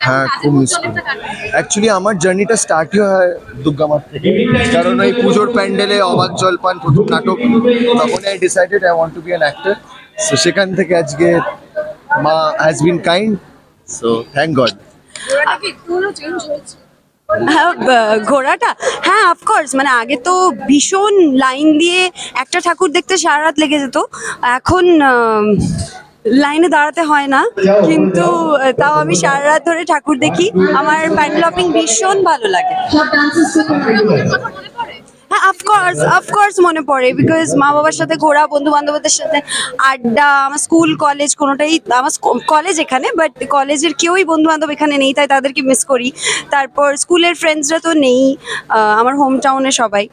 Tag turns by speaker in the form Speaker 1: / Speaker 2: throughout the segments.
Speaker 1: হ্যাঁ খুব মিস করি। অ্যাকচুয়ালি আমার জার্নিটা স্টার্টই হয় দুর্গামার থেকে। কারণ ওই পুজোর প্যান্ডেলে অবাক জলপান প্রথম নাটক তখন I decided I want to be an actor so সেখান থেকে আজকে মা has been kind so thank God
Speaker 2: ঘোড়াটা কি একটু হলেও চেঞ্জ হয়েছে?
Speaker 3: হ্যাঁ হ্যাঁ অফকোর্স মানে আগে তো ভীষণ লাইন দিয়ে একটা ঠাকুর দেখতে সারা রাত লেগে যেত। এখন লাইনে দাঁড়াতে হয় না, কিন্তু তাও আমি সারা রাত ধরে ঠাকুর দেখি। আমার প্যান্ডলপিং ভীষণ ভালো লাগে। অফকোর্স অফকোর্স মনে পড়ে বিকজ মা বাবার সাথে ঘোরা বন্ধু বান্ধবদের সাথে আড্ডা আমার স্কুল কলেজ কোনোটাই আমার কলেজ এখানে বাট কলেজের কেউই বন্ধু বান্ধব এখানে নেই তাই তাদেরকে মিস করি। তারপর স্কুলের ফ্রেন্ডসরা তো নেই আমার হোম টাউনে সবাই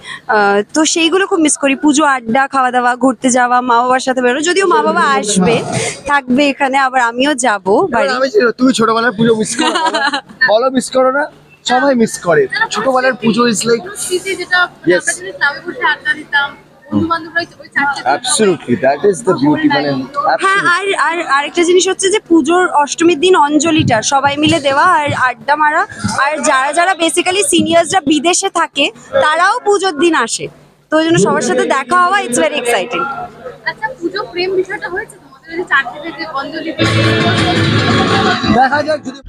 Speaker 3: তো সেইগুলো খুব মিস করি। পুজো আড্ডা খাওয়া দাওয়া ঘুরতে যাওয়া মা বাবার সাথে বেরো যদিও মা বাবা আসবে থাকবে এখানে আবার আমিও যাব বাড়ি।
Speaker 1: তুমি ছোটবেলার পুজো মিস করো? বলো। মিস করো না। সবাই মিস করে। ছোটবেলার পুজো ইজ লাইক মানে
Speaker 3: হ্যাঁ আর আর আরেকটা জিনিস হচ্ছে যে পুজোর অষ্টমীর দিন অঞ্জলিটা সবাই মিলে দেওয়া আর আড্ডা মারা। আর যারা যারা বেসিক্যালি সিনিয়র্সরা বিদেশে থাকে তারাও পুজোর দিন আসে। তো ওই জন্য সবার সাথে দেখা হওয়া ইটস ভেরি এক্সাইটিং
Speaker 2: আচ্ছা পুজো প্রেম বিষয়টা হয়েছে তোমাদের? চারটে থেকে অঞ্জলি
Speaker 1: দেখা যাক যদি